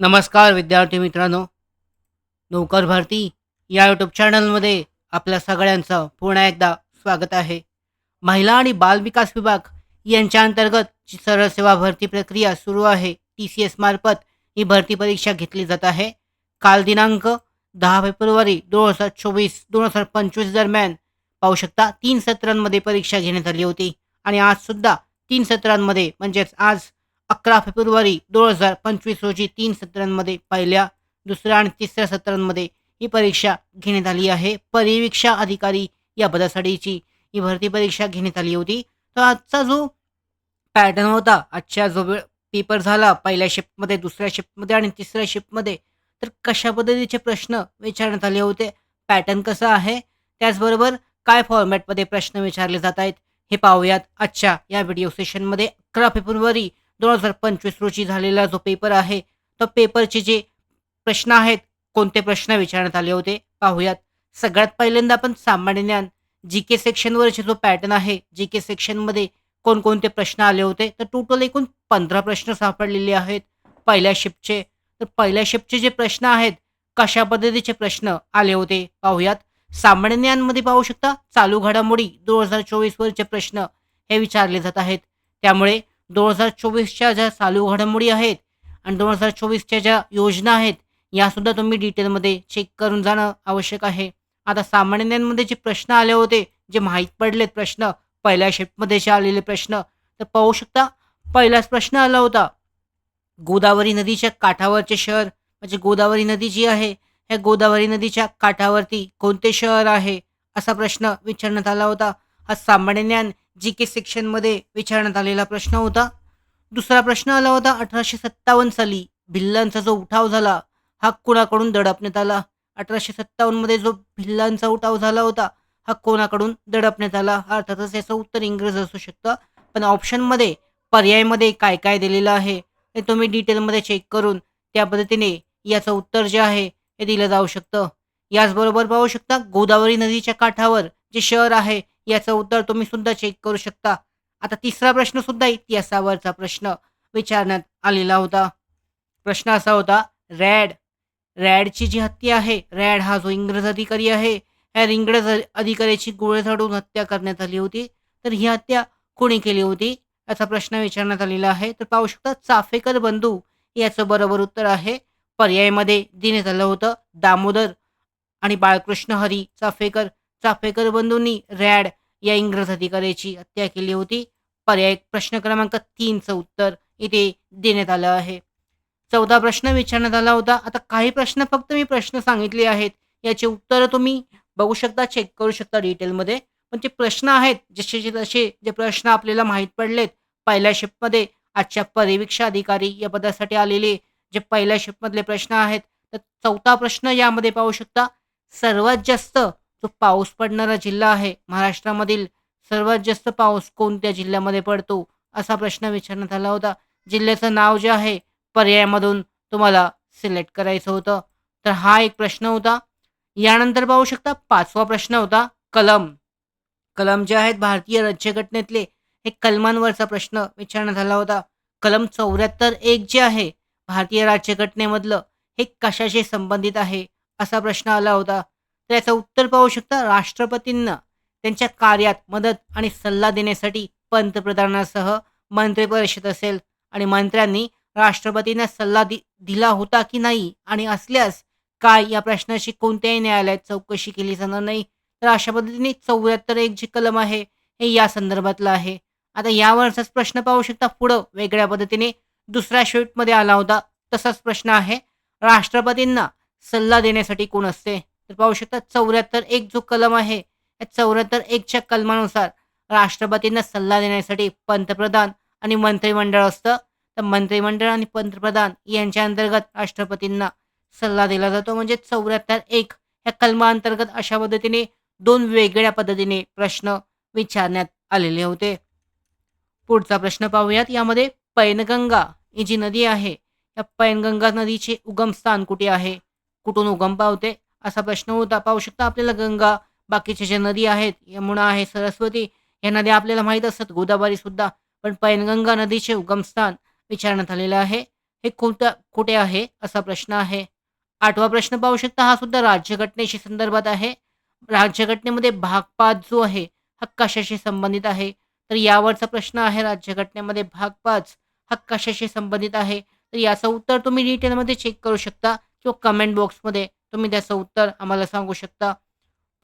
नमस्कार विद्यार्थी मित्रांनो. नोकर भरती या यूट्यूब चॅनलमध्ये आपल्या सगळ्यांचं पुन्हा एकदा स्वागत आहे. महिला आणि बालविकास विभाग यांच्या अंतर्गत जी सरळ सेवा भरती प्रक्रिया सुरू आहे. टी सी एस मार्फत ही भरती परीक्षा घेतली जात आहे. काल दिनांक दहा फेब्रुवारी दोन हजार चोवीस दोन हजार पंचवीस दरम्यान पाहू शकता तीन सत्रांमध्ये परीक्षा घेण्यात आली होती. आणि आजसुद्धा तीन सत्रांमध्ये म्हणजेच आज अकरा फेब्रुवारी दोन हजार पंचवीस रोजी तीन सत्रांमध्ये पहिल्या दुसऱ्या आणि तिसऱ्या सत्रांमध्ये ही परीक्षा घेण्यात आली आहे. परिवीक्षा अधिकारी या पदासाठीची ही भरती परीक्षा घेण्यात आली होती. तर आजचा जो पॅटर्न होता आजच्या जो वेळ पेपर झाला पहिल्या शिफ्टमध्ये दुसऱ्या शिफ्टमध्ये आणि तिसऱ्या शिफ्टमध्ये तर कशा पद्धतीचे प्रश्न विचारण्यात आले होते? पॅटर्न कसं आहे? त्याचबरोबर काय फॉर्मॅटमध्ये प्रश्न विचारले जात आहेत? हे पाहूयात आजच्या या व्हिडिओ सेशनमध्ये अकरा फेब्रुवारी दोन हजार पंचवीस रोजी झालेला जो पेपर आहे तो पेपरचे जे प्रश्न आहेत कोणते प्रश्न विचारण्यात आले होते पाहूयात. सगळ्यात पहिल्यांदा आपण सामान्य ज्ञान जी के सेक्शनवरचे जो पॅटर्न आहे जी के सेक्शनमध्ये कोणकोणते प्रश्न आले होते तर टोटल एकूण पंधरा प्रश्न सापडलेले आहेत पहिल्या शिफ्टचे तर पहिल्या शिफ्टचे जे प्रश्न आहेत कशा पद्धतीचे प्रश्न आले होते पाहूयात. सामान्य ज्ञानमध्ये पाहू शकता चालू घडामोडी दोन हजार चोवीसवरचे प्रश्न हे विचारले जात आहेत. त्यामुळे दोन हजार चोवीसच्या ज्या चालू घडामोडी आहेत आणि दोन हजार चोवीसच्या ज्या योजना आहेत यासुद्धा तुम्ही डिटेलमध्ये चेक करून जाणं आवश्यक आहे. आता सामान्यांमध्ये जे प्रश्न आले होते जे माहीत पडलेत प्रश्न पहिल्या शिफ्टमध्ये जे आलेले प्रश्न तर पाहू शकता पहिलाच प्रश्न आला होता गोदावरी नदीच्या काठावरचे शहर म्हणजे गोदावरी नदी जी आहे ह्या गोदावरी नदीच्या काठावरती कोणते शहर आहे असा प्रश्न विचारण्यात आला होता. हा सामान्य ज्ञान जी के सेक्शनमध्ये विचारण्यात आलेला प्रश्न होता. दुसरा प्रश्न आला होता अठराशे सत्तावन्न साली भिल्लांचा जो उठाव झाला हा कुणाकडून दडपण्यात आला? अठराशे सत्तावन्नमध्ये जो भिल्लांचा उठाव झाला होता हा कोणाकडून दडपण्यात आला? अर्थातच याचं उत्तर इंग्रज असू शकतं पण ऑप्शनमध्ये पर्यायमध्ये काय काय दिलेलं आहे ते तुम्ही डिटेलमध्ये चेक करून त्या पद्धतीने याचं उत्तर जे आहे हे दिलं जाऊ शकतं. याचबरोबर पाहू शकता गोदावरी नदीच्या काठावर जे शहर आहे याचं उत्तर तुम्ही सुद्धा चेक करू शकता. आता तिसरा प्रश्न सुद्धा इतिहासावरचा प्रश्न विचारण्यात आलेला होता. प्रश्न असा होता रॅड. रॅडची जी हत्या आहे रॅड हा जो इंग्रज अधिकारी आहे ह्या इंग्रज अधिकाऱ्याची गोळे झाडून हत्या करण्यात आली होती. तर ही हत्या कोणी केली होती? याचा प्रश्न विचारण्यात आलेला आहे. तर पाहू शकता चाफेकर बंधू याचं बरोबर उत्तर आहे. पर्यायामध्ये देण्यात आलं होतं. दामोदर आणि बाळकृष्ण हरी चाफेकर चाफेकर बंधूंनी रॅड या इंग्रज अधिकाऱ्याची हत्या केली होती. पर्याय प्रश्न क्रमांक तीनचं उत्तर इथे देण्यात आलं आहे. चौदा प्रश्न विचारण्यात आला होता. आता काही प्रश्न फक्त मी प्रश्न सांगितले आहेत. याचे उत्तर तुम्ही बघू शकता चेक करू शकता डिटेलमध्ये पण जे प्रश्न आहेत जसे तसे जे प्रश्न आपल्याला माहीत पडलेत पहिल्या शिफ्टमध्ये आजच्या परिवीक्षा अधिकारी या पदासाठी आलेले जे पहिल्या शिफ्टमधले प्रश्न आहेत तर चौथा प्रश्न यामध्ये पाहू शकता. सर्वात जास्त जो पाऊस पडणारा जिल्हा आहे महाराष्ट्रामधील सर्वात जास्त पाऊस कोणत्या जिल्ह्यामध्ये पडतो असा प्रश्न विचारण्यात आला होता. जिल्ह्याचं नाव जे आहे पर्यायामधून तुम्हाला सिलेक्ट करायचं होतं. तर हा एक प्रश्न होता. यानंतर पाहू शकता पाचवा प्रश्न होता कलम. कलम जे आहेत भारतीय राज्यघटनेतले हे कलमांवरचा प्रश्न विचारण्यात आला होता. कलम चौऱ्याहत्तर एक जे आहे भारतीय राज्यघटनेमधलं हे कशाशी संबंधित आहे असा प्रश्न आला होता. तर याचं उत्तर पाहू शकता राष्ट्रपतींना त्यांच्या कार्यात मदत आणि सल्ला देण्यासाठी पंतप्रधानासह मंत्रिपरिषद असेल आणि मंत्र्यांनी राष्ट्रपतींना सल्ला दि दिला होता की नाही आणि असल्यास काय या प्रश्नाची कोणत्याही न्यायालयात चौकशी केली जाणार नाही. तर अशा पद्धतीने चौऱ्याहत्तर एक जे कलम आहे हे या संदर्भातलं आहे. आता यावरचाच प्रश्न पाहू शकता पुढं वेगळ्या पद्धतीने दुसऱ्या शिफ्टमध्ये आला होता तसाच प्रश्न आहे. राष्ट्रपतींना सल्ला देण्यासाठी कोण असते? तर पाहू शकता चौऱ्याहत्तर एक जो कलम आहे या चौऱ्याहत्तर एकच्या कलमानुसार राष्ट्रपतींना सल्ला देण्यासाठी पंतप्रधान आणि मंत्रिमंडळ असतं. तर मंत्रिमंडळ आणि पंतप्रधान यांच्या अंतर्गत राष्ट्रपतींना सल्ला दिला जातो. म्हणजे चौऱ्याहत्तर एक ह्या कलमाअंतर्गत अशा पद्धतीने दोन वेगळ्या पद्धतीने प्रश्न विचारण्यात आलेले होते. पुढचा प्रश्न पाहूयात. यामध्ये पैनगंगा ही जी नदी आहे या पैनगंगा नदीचे उगमस्थान कुठे आहे? कुठून उगम पावते? असा प्रश्न होता. पाहू शकता आपल्याला गंगा बाकीच्या ज्या नदी आहेत यमुना आहे सरस्वती या नद्या आपल्याला माहीत असतात. गोदावरी सुद्धा. पण पैनगंगा नदीचे उगमस्थान विचारण्यात आलेलं आहे. हे कुठं कुठे आहे असा प्रश्न आहे. आठवा प्रश्न पाहू शकता. हा सुद्धा राज्यघटनेशी संदर्भात आहे. राज्यघटनेमध्ये भाग पाच जो आहे हा कशाशी संबंधित आहे? तर यावरचा प्रश्न आहे. राज्यघटनेमध्ये भाग पाच हा कशाशी संबंधित आहे. तर याचं उत्तर तुम्ही डिटेलमध्ये चेक करू शकता किंवा कमेंट बॉक्समध्ये तुम्ही त्याचं उत्तर आम्हाला सांगू शकता.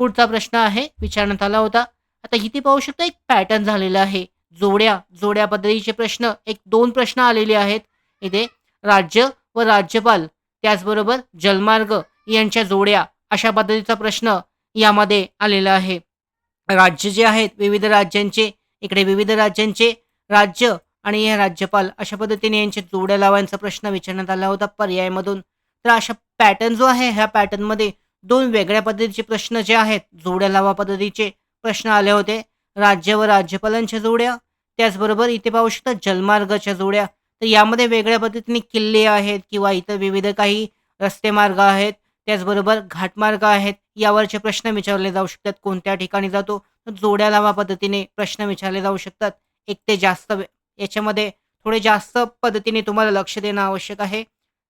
पुढचा प्रश्न आहे विचारण्यात आला होता. आता इथे पाहू शकता एक पॅटर्न झालेला आहे. जोड्या जोड्या पद्धतीचे प्रश्न एक दोन प्रश्न आलेले आहेत. इथे राज्य व राज्यपाल त्याचबरोबर जलमार्ग यांच्या जोड्या अशा पद्धतीचा प्रश्न यामध्ये आलेला आहे. राज्य जे आहेत विविध राज्यांचे इकडे विविध राज्यांचे राज्य आणि हे राज्यपाल अशा पद्धतीने यांचे जोड्या लावायचा प्रश्न विचारण्यात आला होता पर्यायमधून. तर अशा पॅटर्न जो आहे ह्या पॅटर्नमध्ये दोन वेगळ्या पद्धतीचे प्रश्न जे आहेत जोड्या लावा पद्धतीचे प्रश्न आले होते. राज्य व राज्यपालांच्या जोड्या त्याचबरोबर इथे पाहू शकता जलमार्गाच्या जोड्या. तर यामध्ये वेगळ्या पद्धतीने किल्ले आहेत किंवा इतर विविध काही रस्ते मार्ग आहेत. त्याचबरोबर घाटमार्ग आहेत यावरचे प्रश्न विचारले जाऊ शकतात कोणत्या ठिकाणी जातो. तर जोड्या लावा पद्धतीने प्रश्न विचारले जाऊ शकतात. एक ते जास्त याच्यामध्ये थोडे जास्त पद्धतीने तुम्हाला लक्ष देणं आवश्यक आहे.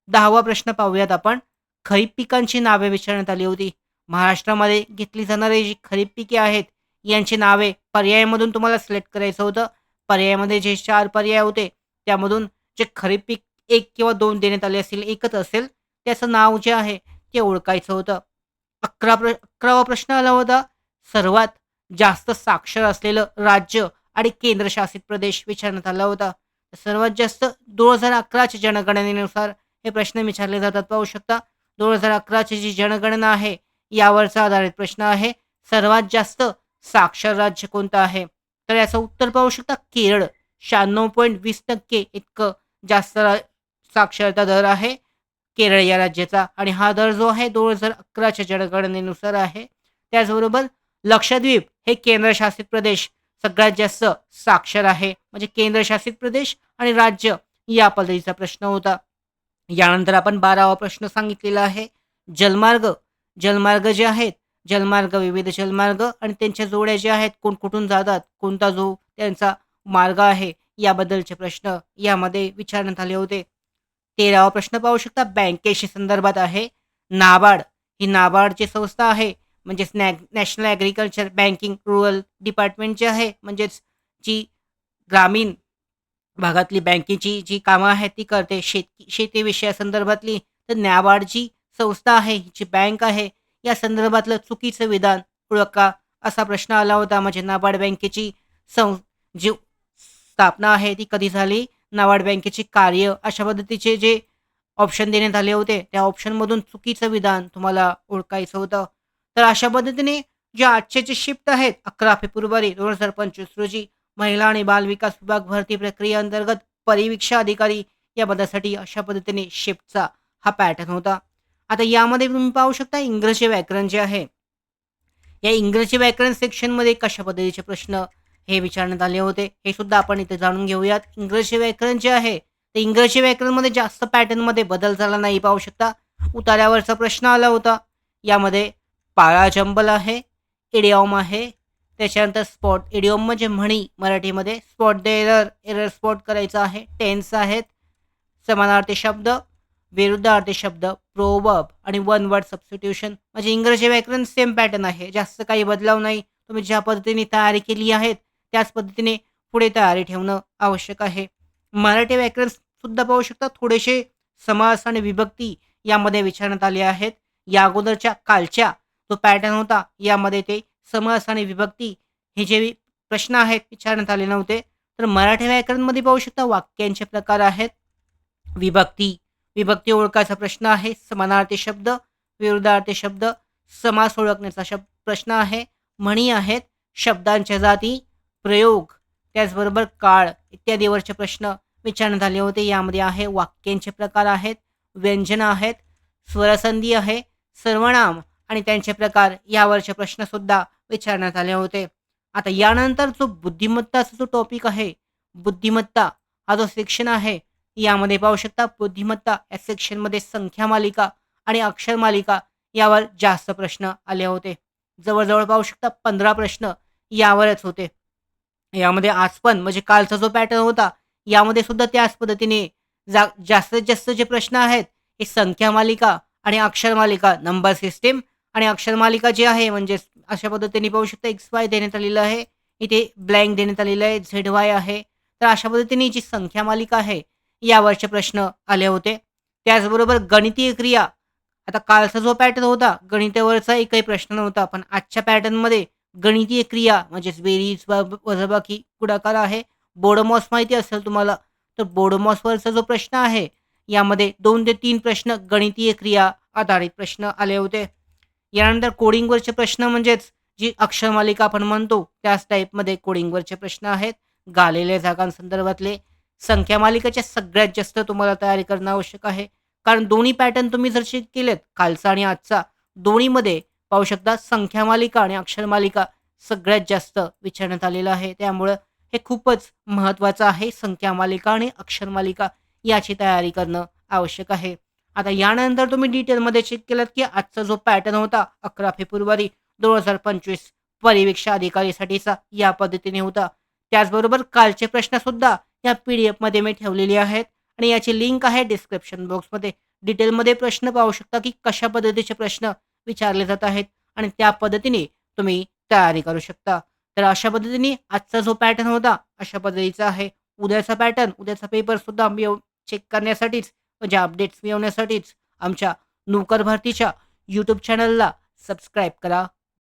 दहावा प्रश्न पाहूयात आपण. खरीप पिकांची नावे विचारण्यात आली होती. महाराष्ट्रामध्ये घेतली जाणारी जी खरीप पिके आहेत यांची नावे पर्यायामधून तुम्हाला सिलेक्ट करायचं होतं. पर्यायामध्ये जे चार पर्याय होते त्यामधून जे खरीप पीक एक किंवा दोन देण्यात आले असतील एकच असेल त्याचं नाव जे आहे ते ओळखायचं होतं. अकरा प्र अकरावा प्रश्न आला होता. सर्वात जास्त साक्षर असलेलं राज्य आणि केंद्रशासित प्रदेश विचारण्यात आला होता. सर्वात जास्त दोन हजार अकराच्या जनगणनेनुसार हे प्रश्न विचारले जातात. पाहू शकता दोन हजार अकराची जी जनगणना आहे यावरचा आधारित प्रश्न आहे सर्वात जास्त साक्षर राज्य कोणतं आहे? तर याचं उत्तर पाहू शकता केरळ. शहाण्णव पॉईंट वीस टक्के इतकं जास्त रा- साक्षरता दर आहे केरळ या राज्याचा. आणि हा दर जो आहे दोन हजार अकराच्या जनगणनेनुसार आहे. त्याचबरोबर लक्षद्वीप हे केंद्रशासित प्रदेश सगळ्यात जास्त साक्षर आहे. म्हणजे केंद्रशासित प्रदेश आणि राज्य या पद्धतीचा प्रश्न होता. यानंतर आपण बारावा प्रश्न सांगितलेला आहे. जलमार्ग. जलमार्ग जे आहेत जलमार्ग विविध जलमार्ग आणि त्यांच्या जोड्या ज्या आहेत कोण कुठून जातात कोणता जो त्यांचा मार्ग आहे याबद्दलचे प्रश्न यामध्ये विचारण्यात आले होते. तेरावा प्रश्न पाहू शकता. बँकेशी संदर्भात आहे. नाबार्ड. ही नाबार्डची संस्था आहे. म्हणजेच नॅ national agriculture banking rural department जे आहे म्हणजेच जी ग्रामीण भागातली बँकेची जी कामं आहेत ती करते. शेती शेती विषयासंदर्भातली तर नाबार्ड जी संस्था आहे जी बँक आहे या संदर्भातलं चुकीचं विधान ओळखा असा प्रश्न आला होता. म्हणजे नाबार्ड बँकेची सं जी स्थापना आहे ती कधी झाली? नाबार्ड बँकेची कार्य अशा पद्धतीचे जे ऑप्शन देण्यात आले होते त्या ऑप्शनमधून चुकीचं विधान तुम्हाला ओळखायचं होतं. तर अशा पद्धतीने जे आजचे जे शिफ्ट आहेत अकरा फेब्रुवारी दोन हजार पंचवीस रोजी महिला आणि बाल विकास विभाग भरती प्रक्रियेअंतर्गत परिवीक्षा अधिकारी या पदासाठी अशा पद्धतीने शिफ्टचा हा पॅटर्न होता. आता यामध्ये तुम्ही पाहू शकता इंग्रजी व्याकरण जे आहे. या इंग्रजी व्याकरण सेक्शनमध्ये कशा पद्धतीचे प्रश्न हे विचारण्यात आले होते हे सुद्धा आपण इथे जाणून घेऊयात. इंग्रजी व्याकरण जे आहे ते इंग्रजी व्याकरणमध्ये जास्त पॅटर्नमध्ये बदल झाला नाही पाहू शकता. उतार्यावरचा प्रश्न आला होता. यामध्ये पाळा जंबल आहे इडियॉम आहे त्याच्यानंतर स्पॉट इडियॉम म्हणजे म्हणी. मराठीमध्ये spot the error error spot करायचं आहे. टेन्स आहेत. समानार्थी शब्द विरुद्धार्थी शब्द प्रोवर्ब आणि वन वर्ड सबस्टिट्यूशन म्हणजे इंग्रजी व्याकरण सेम पॅटर्न आहे. जास्त काही बदलाव नाही. तुम्ही ज्या पद्धतीने तयारी केली आहेत त्याच पद्धतीने पुढे तयारी ठेवणं आवश्यक आहे. मराठी व्याकरण सुद्धा पाहू शकता. थोडेसे समास आणि विभक्ती यामध्ये विचारण्यात आले आहेत. या अगोदरच्या कालच्या जो पॅटर्न होता यामध्ये ते समास आणि विभक्ती हे जे प्रश्न आहेत विचारण्यात आले नव्हते. तर मराठी व्याकरणमध्ये पाहू शकता वाक्यांचे प्रकार आहेत. विभक्ती विभक्ती ओळखायचा प्रश्न आहे समानार्थी शब्द विरुद्धार्थी शब्द समास ओळखण्याचा शब्द प्रश्न आहे म्हणी आहेत शब्दांच्या जाती प्रयोग त्याचबरोबर काळ इत्यादीवरचे प्रश्न विचारण्यात आले होते. यामध्ये आहे वाक्यांचे प्रकार आहेत व्यंजनं आहेत स्वरसंधी आहे सर्वनाम आणि त्यांचे प्रकार यावरचे प्रश्नसुद्धा विचारण्यात आले होते आता यानंतर जो बुद्धिमत्ताचा जो टॉपिक आहे बुद्धिमत्ता हा जो सेक्शन आहे यामध्ये पाहू शकता बुद्धिमत्ता या सेक्शनमध्ये संख्या मालिका आणि अक्षर मालिका यावर जास्त प्रश्न आले होते. जवळजवळ पाहू शकता पंधरा प्रश्न यावरच होते. यामध्ये आज पण म्हणजे कालचा जो पॅटर्न होता यामध्ये सुद्धा त्याच पद्धतीने जा जास्तीत जास्त जे प्रश्न आहेत हे संख्या मालिका आणि अक्षर मालिका नंबर सिस्टीम आणि अक्षर मालिका जी आहे म्हणजेच अशा पद्धतीने पाहू शकता एक्स वाय देण्यात आलेलं आहे. इथे ब्लँक देण्यात आलेलं आहे. झेड वाय आहे. तर अशा पद्धतीने जी संख्या मालिका आहे यावरचे प्रश्न आले होते. त्याचबरोबर गणितीय क्रिया. आता कालचा जो पॅटर्न होता गणितावरचा एकही प्रश्न नव्हता पण आजच्या पॅटर्नमध्ये गणितीय क्रिया म्हणजेच बेरीज व- वजाबाकी आहे. बोडोमॉस माहिती असेल तुम्हाला तर बोडोमॉसवरचा जो प्रश्न आहे यामध्ये दोन ते तीन प्रश्न गणितीय क्रिया आधारित प्रश्न आले होते. यानंतर कोडिंगवरचे प्रश्न म्हणजेच जी अक्षरमालिका आपण म्हणतो त्याच टाईपमध्ये कोडिंगवरचे प्रश्न आहेत. गालेल्या जागांसंदर्भातले संख्या मालिकेच्या सगळ्यात जास्त तुम्हाला तयारी करणं आवश्यक आहे. कारण दोन्ही पॅटर्न तुम्ही जर चेक केलेत कालचा आणि आजचा दोन्हीमध्ये पाहू शकता संख्या मालिका आणि अक्षरमालिका सगळ्यात जास्त विचारण्यात आलेलं आहे. त्यामुळं हे खूपच महत्त्वाचं आहे संख्या मालिका आणि अक्षरमालिका याची तयारी करणं आवश्यक आहे. आता यानंतर तुम्ही डिटेलमध्ये चेक केलं की आजचा जो पॅटर्न होता अकरा फेब्रुवारी दोन हजार पंचवीस परिवीक्षा अधिकारीसाठीचा या पद्धतीने होता. त्याचबरोबर कालचे प्रश्नसुद्धा या पी डी एफमध्ये मी ठेवलेले आहेत आणि याची लिंक आहे डिस्क्रिप्शन बॉक्समध्ये डिटेलमध्ये प्रश्न पाहू शकता की कशा पद्धतीचे प्रश्न विचारले जात आहेत आणि त्या पद्धतीने तुम्ही तयारी करू शकता. तर अशा पद्धतीने आजचा जो पॅटर्न होता अशा पद्धतीचा आहे. उद्याचा पॅटर्न उद्याचा पेपर सुद्धा मी चेक करण्यासाठीच म्हणजे अपडेट्स मिळवण्यासाठीच आमच्या नोकर भारतीच्या यूट्यूब चॅनलला सबस्क्राईब करा.